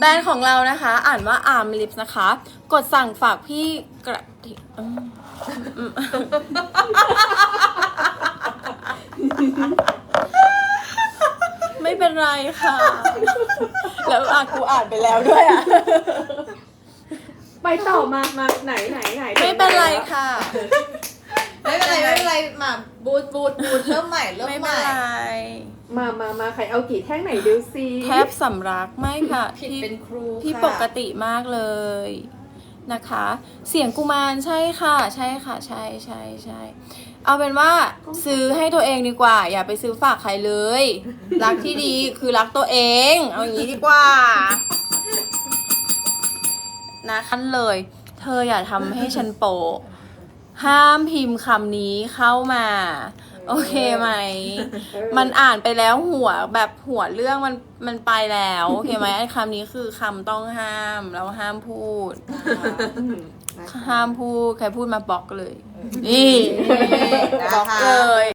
แบรนด์ของเรานะคะ อ่านว่า Arm Lips นะคะ กดสั่งฝากพี่กระทิอืมอืมไม่เป็นไรค่ะ แล้วอะกูอ่านไปแล้วด้วยอะ ไปต่อมามาไหนไหนไหนไม่เป็นไรค่ะ ไม่เป็นไรไม่เป็นไรมาบูทบูทบูทเริ่มใหม่เริ่มไม่ใหเป็นม่ ไร มามามาใครเอากี่แท่งไหนดูซิแทบสำรักไม่ค่ะผิดพี่เป็นครูพี่ค่ะปกติมากเลยนะคะ เสียงกุมารใช่ค่ะ ใช่ค่ะ ใช่ใช่ใช่เอาเป็นว่าซื้อให้ตัวเองดีกว่า อย่าไปซื้อฝากใครเลย รักที่ดีคือรักตัวเอง เอาอย่างนี้ดีกว่านะขั้นเลย เธออย่าทำให้ฉันโปะห้ามพิมพ์คำนี้เข้ามา โอเคไหมเออมันอ่านไปแล้วหัวแบบหัวเรื่องมันมันไปแล้วโอเคไหมไอ้คำนี้คือคำต้องห้ามเราห้ามพูดอืมนะคะห้ามพูดใครพูดมาบล็อกเลย นี่นะบล็อกคะเลย